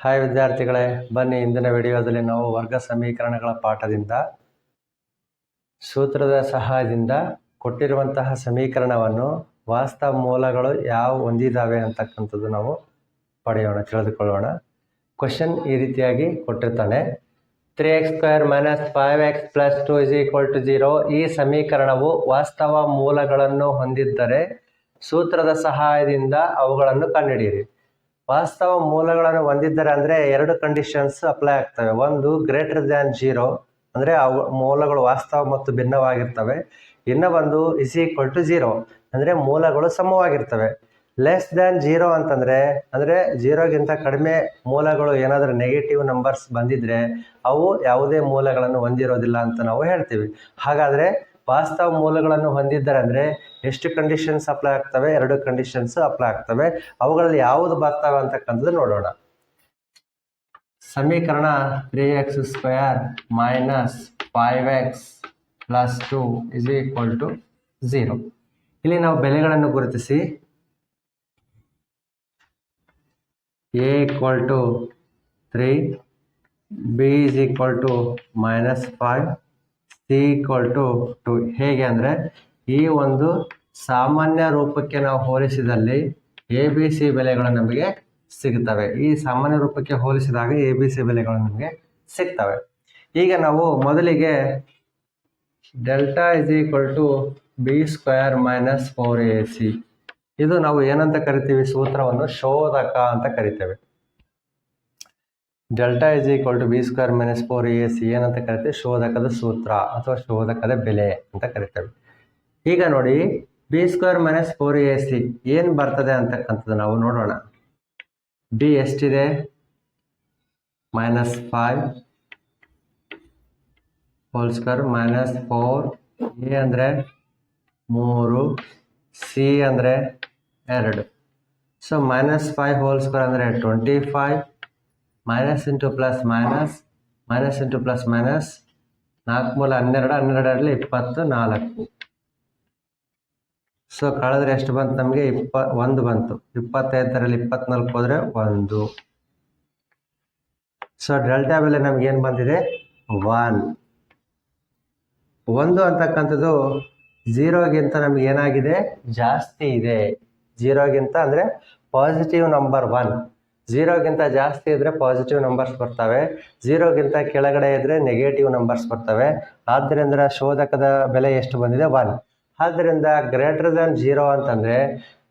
Hi ವಿದ್ಯಾರ್ಥಿಗಳೇ, ಬನ್ನಿ ಇಂದಿನ ವಿಡಿಯೋದಲ್ಲಿ ನಾವು ವರ್ಗ ಸಮೀಕರಣಗಳ ಪಾಠದಿಂದ ಸೂತ್ರದ ಸಹಾಯದಿಂದ ಕೊಟ್ಟಿರುವಂತಹ ಸಮೀಕರಣವನ್ನು ವಾಸ್ತವ ಮೂಲಗಳು ಯಾವ ಹೊಂದಿದ್ದಾವೆ ಅಂತಕ್ಕಂಥದ್ದು ನಾವು ಪಡೆಯೋಣ, ತಿಳಿದುಕೊಳ್ಳೋಣ. ಕ್ವಶನ್ ಈ ರೀತಿಯಾಗಿ ಕೊಟ್ಟಿರ್ತಾನೆ. Three X square minus five X plus two is equal to zero ಈ ಸಮೀಕರಣವು ವಾಸ್ತವ ಮೂಲಗಳನ್ನು ಹೊಂದಿದ್ದರೆ ಸೂತ್ರದ ಸಹಾಯದಿಂದ ಅವುಗಳನ್ನು ಕಂಡುಹಿಡಿಯಿರಿ. ವಾಸ್ತವ ಮೂಲಗಳನ್ನು ಹೊಂದಿದ್ದಾರೆ ಅಂದರೆ ಎರಡು ಕಂಡೀಷನ್ಸ್ ಅಪ್ಲೈ ಆಗ್ತವೆ. ಒಂದು ಗ್ರೇಟರ್ ದ್ಯಾನ್ ಜೀರೋ ಅಂದರೆ ಅವು ಮೂಲಗಳು ವಾಸ್ತವ ಮತ್ತು ಭಿನ್ನವಾಗಿರ್ತವೆ. ಇನ್ನು ಒಂದು ಇಸ್ ಈಕ್ವಲ್ ಟು ಜೀರೋ ಅಂದರೆ ಮೂಲಗಳು ಸಮವಾಗಿರ್ತವೆ. ಲೆಸ್ ದ್ಯಾನ್ ಜೀರೋ ಅಂತಂದರೆ, ಅಂದರೆ ಜೀರೋಗಿಂತ ಕಡಿಮೆ ಮೂಲಗಳು ಏನಾದರೂ ನೆಗೆಟಿವ್ ನಂಬರ್ಸ್ ಬಂದಿದ್ರೆ, ಅವು ಯಾವುದೇ ಮೂಲಗಳನ್ನು ಹೊಂದಿರೋದಿಲ್ಲ ಅಂತ ನಾವು ಹೇಳ್ತೀವಿ. ಹಾಗಾದರೆ ವಾಸ್ತವ ಮೂಲಗಳನ್ನು ಹೊಂದಿದ್ದಾರೆ ಅಂದರೆ ಎಷ್ಟು ಕಂಡೀಷನ್ಸ್ ಅಪ್ಲೈ ಆಗ್ತವೆ? ಎರಡು ಕಂಡೀಷನ್ಸ್ ಅಪ್ಲೈ ಆಗ್ತವೆ. ಅವುಗಳಲ್ಲಿ ಯಾವುದು ಬರ್ತವೆ ಅಂತಕ್ಕಂಥದ್ದು ನೋಡೋಣ. ಸಮೀಕರಣ three X square minus five X plus two is equal to zero ಇಲ್ಲಿ ನಾವು ಬೆಲೆಗಳನ್ನು ಗುರುತಿಸಿ. A equal to three B is equal to minus five C equal to two ಹೇಗೆ ಅಂದರೆ, ಈ ಒಂದು ಸಾಮಾನ್ಯ ರೂಪಕ್ಕೆ ನಾವು ಹೋಲಿಸಿದಲ್ಲಿ ಎ ಬಿ ಸಿ ಬೆಲೆಗಳು ನಮಗೆ ಸಿಗ್ತವೆ. ಈ ಸಾಮಾನ್ಯ ರೂಪಕ್ಕೆ ಹೋಲಿಸಿದಾಗ ಎ ಬಿ ಸಿ ಬೆಲೆಗಳು ನಮಗೆ ಸಿಗ್ತವೆ. ಈಗ ನಾವು ಮೊದಲಿಗೆ delta is equal to B square minus four A C ಇದು ನಾವು ಏನಂತ ಕರಿತೀವಿ? ಸೂತ್ರವನ್ನು ಶೋಧಕ ಅಂತ ಕರಿತೇವೆ. Delta is equal to B square minus four A C ಏನಂತ ಕರಿತೀವಿ. ಶೋಧಕದ ಸೂತ್ರ ಅಥವಾ ಶೋಧಕದ ಬೆಲೆ ಅಂತ ಕರಿತೇವೆ. ಈಗ ನೋಡಿ B square minus four A C ಏನು ಬರ್ತದೆ ಅಂತಕ್ಕಂಥದ್ದು ನಾವು ನೋಡೋಣ. ಬಿ ಎಷ್ಟಿದೆ? Minus five whole square minus four A ಅಂದರೆ ಮೂರು ಸಿ ಅಂದರೆ ಎರಡು. So minus five whole square ಅಂದರೆ twenty five minus into plus minus minus into plus minus, ನಾಲ್ಕು ಮೂಲ ಹನ್ನೆರಡು ಹನ್ನೆರಡರಲ್ಲಿ ಇಪ್ಪತ್ತು, ನಾಲ್ಕು. ಸೊ ಕಳೆದ್ರೆ ಎಷ್ಟು ಬಂತು ನಮಗೆ? ಇಪ್ಪ, ಒಂದು ಬಂತು. ಇಪ್ಪತ್ತೈದರಲ್ಲಿ ಇಪ್ಪತ್ನಾಲ್ಕು ಹೋದರೆ ಒಂದು. ಸೊ ಡೆಲ್ಟಾ ಬೆಲೆ ನಮ್ಗೆ ಏನು ಬಂದಿದೆ? ಒನ್. ಒಂದು ಅಂತಕ್ಕಂಥದ್ದು ಝೀರೋಗಿಂತ ನಮ್ಗೆ ಏನಾಗಿದೆ? ಜಾಸ್ತಿ ಇದೆ. ಝೀರೋಗಿಂತ ಅಂದರೆ ಪಾಸಿಟಿವ್ ನಂಬರ್ ಒನ್ ಝೀರೋಗಿಂತ ಜಾಸ್ತಿ ಇದ್ದರೆ ಪಾಸಿಟಿವ್ ನಂಬರ್ಸ್ ಬರ್ತವೆ. ಝೀರೋಗಿಂತ ಕೆಳಗಡೆ ಇದ್ದರೆ ನೆಗೆಟಿವ್ ನಂಬರ್ಸ್ ಬರ್ತವೆ. ಆದ್ದರಿಂದ ಶೋಧಕದ ಬೆಲೆ ಎಷ್ಟು ಬಂದಿದೆ? ಒನ್ ಆದ್ದರಿಂದ ಗ್ರೇಟರ್ ದನ್ ಜೀರೋ ಅಂತಂದರೆ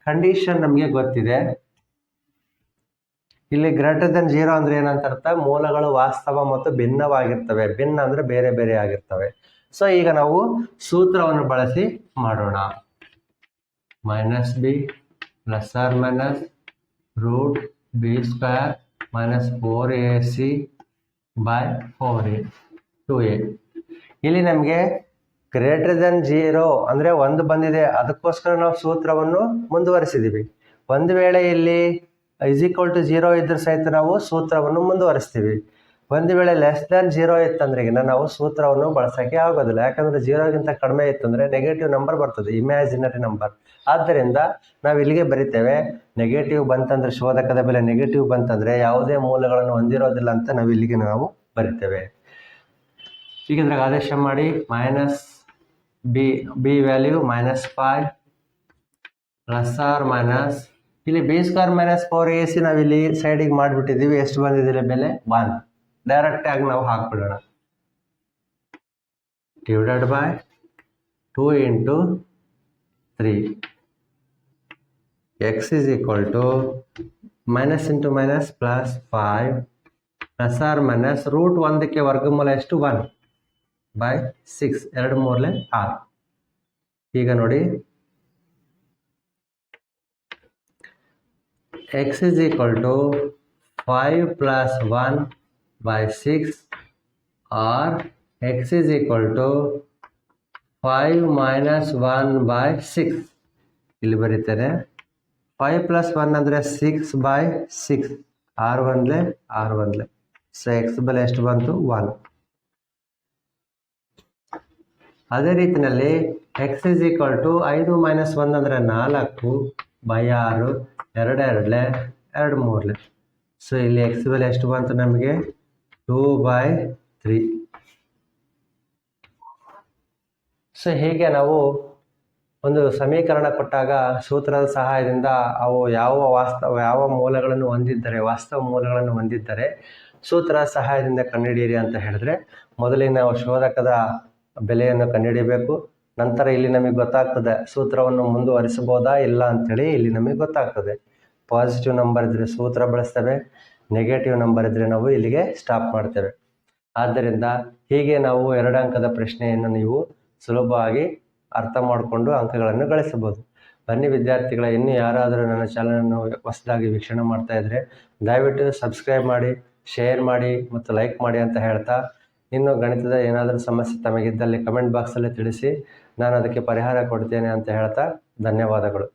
ಕಂಡೀಷನ್ ನಮಗೆ ಗೊತ್ತಿದೆ. ಇಲ್ಲಿ ಗ್ರೇಟರ್ ದನ್ ಜೀರೋ ಅಂದರೆ ಏನಂತ ಅರ್ಥ? ಮೂಲಗಳು ವಾಸ್ತವ ಮತ್ತು ಭಿನ್ನವಾಗಿರ್ತವೆ. ಭಿನ್ನ ಅಂದರೆ ಬೇರೆ ಬೇರೆ ಆಗಿರ್ತವೆ. ಸೊ ಈಗ ನಾವು ಸೂತ್ರವನ್ನು ಬಳಸಿ ಮಾಡೋಣ. Minus b plus or minus root a c by four a two a ಇಲ್ಲಿ ನಮಗೆ ಗ್ರೇಟರ್ ದೆನ್ ಜೀರೋ ಅಂದರೆ ಒಂದು ಬಂದಿದೆ. ಅದಕ್ಕೋಸ್ಕರ ನಾವು ಸೂತ್ರವನ್ನು ಮುಂದುವರಿಸಿದ್ದೀವಿ ಒಂದು ವೇಳೆ ಇಲ್ಲಿ ಇಸ್ ಈಕ್ವಲ್ ಟು ಜೀರೋ ಇದ್ರ ಸಹಿತ ನಾವು ಸೂತ್ರವನ್ನು ಮುಂದುವರಿಸ್ತೀವಿ. ಒಂದು ವೇಳೆ ಲೆಸ್ ದ್ಯಾನ್ ಜೀರೋ ಇತ್ತಂದ್ರೆಗಿನ ನಾವು ಸೂತ್ರವನ್ನು ಬಳಸೋಕ್ಕೆ ಆಗೋದಿಲ್ಲ. ಯಾಕಂದರೆ ಜೀರೋಗಿಂತ ಕಡಿಮೆ ಇತ್ತಂದರೆ ನೆಗೆಟಿವ್ ನಂಬರ್ ಬರ್ತದೆ ಇಮ್ಯಾಜಿನರಿ ನಂಬರ್ ಆದ್ದರಿಂದ ನಾವು ಇಲ್ಲಿಗೆ ಬರಿತೇವೆ ನೆಗೆಟಿವ್ ಬಂತಂದ್ರೆ ಶೋಧಕದ ಬೆಲೆ ನೆಗೆಟಿವ್ ಬಂತಂದರೆ ಯಾವುದೇ ಮೂಲಗಳನ್ನು ಹೊಂದಿರೋದಿಲ್ಲ ಅಂತ ನಾವು ಇಲ್ಲಿಗೆ ನಾವು ಬರಿತೇವೆ. ಈಗ ಇದ್ರಾಗ ಆದೇಶ ಮಾಡಿ minus B B value minus five plus R minus ಇಲ್ಲಿ B square minus four A C ನಾವಿಲ್ಲಿ ಸೈಡಿಗೆ ಮಾಡಿಬಿಟ್ಟಿದ್ದೀವಿ. ಎಷ್ಟು ಬಂದಿದ್ದೀರಿ ಬೆಲೆ? ಒನ್ ಡೈರೆಕ್ಟಾಗಿ ನಾವು ಹಾಕ್ಬಿಡೋಣ. Divided by two into three x is equal to minus into minus plus five plus or minus root ಒಂದಕ್ಕೆ ವರ್ಗಮೂಲ ಎಷ್ಟು? ಒನ್ ಬೈ ಸಿಕ್ಸ್ ಎರಡು ಮೂರಲೆ ಆರು. ಈಗ ನೋಡಿ. X is equal to 5 plus 1 by 6 or x is equal to 5 minus 1 by 6 ಇಲ್ಲಿ ಬರೀತಾರೆ 5 plus one ಅಂದರೆ ಸಿಕ್ಸ್ ಬೈ ಸಿಕ್ಸ್ ಆರು ಒಂದ್ಲೆ ಆರು ಒಂದ್ಲೆ. ಸೊ ಎಕ್ಸ್ ಬೆಲೆ ಎಷ್ಟು ಬಂತು? ಒನ್ ಅದೇ ರೀತಿಯಲ್ಲಿ ಎಕ್ಸ್ ಇಸ್ ಈಕ್ವಲ್ ಟು ಐದು ಮೈನಸ್ ಒಂದು ಅಂದರೆ ನಾಲ್ಕು ಬೈ ಆರು, ಎರಡು ಎರಡಲೆ, ಎರಡು ಮೂರಲೆ. ಸೊ ಇಲ್ಲಿ ಎಕ್ಸ್ ಬೆಲೆ ಎಷ್ಟು ಬಂತು ನಮಗೆ? Two by three. ಸೊ ಹೀಗೆ ನಾವು ಒಂದು ಸಮೀಕರಣ ಕೊಟ್ಟಾಗ ಸೂತ್ರದ ಸಹಾಯದಿಂದ ಅವು ಯಾವ ವಾಸ್ತವ ಯಾವ ಮೂಲಗಳನ್ನು ಹೊಂದಿದ್ದರೆ, ವಾಸ್ತವ ಮೂಲಗಳನ್ನು ಹೊಂದಿದ್ದರೆ ಸೂತ್ರ ಸಹಾಯದಿಂದ ಕಂಡುಹಿಡಿಯಿರಿ ಅಂತ ಹೇಳಿದ್ರೆ ನಾವು ಶೋಧಕದ ಬೆಲೆಯನ್ನು ಕಂಡುಹಿಡಿಯಬೇಕು. ನಂತರ ಇಲ್ಲಿ ನಮಗೆ ಗೊತ್ತಾಗ್ತದೆ ಸೂತ್ರವನ್ನು ಮುಂದುವರಿಸಬಹುದಾ, ಇಲ್ಲ ಅಂಥೇಳಿ ಇಲ್ಲಿ ನಮಗೆ ಗೊತ್ತಾಗ್ತದೆ. ಪಾಸಿಟಿವ್ ನಂಬರ್ ಇದ್ದರೆ ಸೂತ್ರ ಬಳಸ್ತೇವೆ. ನೆಗೆಟಿವ್ ನಂಬರ್ ಇದ್ದರೆ ನಾವು ಇಲ್ಲಿಗೆ ಸ್ಟಾಪ್ ಮಾಡ್ತೇವೆ. ಆದ್ದರಿಂದ ಹೀಗೆ ನಾವು ಎರಡು ಅಂಕದ ಪ್ರಶ್ನೆಯನ್ನು ನೀವು ಸುಲಭವಾಗಿ ಅರ್ಥ ಮಾಡಿಕೊಂಡು ಅಂಕಗಳನ್ನು ಗಳಿಸಬಹುದು. ಬನ್ನಿ ವಿದ್ಯಾರ್ಥಿಗಳ, ಇನ್ನು ಯಾರಾದರೂ ನನ್ನ ಚಾನಲನ್ನು ಹೊಸದಾಗಿ ವೀಕ್ಷಣೆ ಮಾಡ್ತಾ ಇದ್ದರೆ ದಯವಿಟ್ಟು ಸಬ್ಸ್ಕ್ರೈಬ್ ಮಾಡಿ ಶೇರ್ ಮಾಡಿ ಮತ್ತು ಲೈಕ್ ಮಾಡಿ ಅಂತ ಹೇಳ್ತಾ, ಇನ್ನು ಗಣಿತದ ಏನಾದರೂ ಸಮಸ್ಯೆ ತಮಗಿದ್ದಲ್ಲಿ ಕಮೆಂಟ್ ಬಾಕ್ಸಲ್ಲಿ ತಿಳಿಸಿ, ನಾನು ಅದಕ್ಕೆ ಪರಿಹಾರ ಕೊಡ್ತೇನೆ ಅಂತ ಹೇಳ್ತಾ ಧನ್ಯವಾದಗಳು.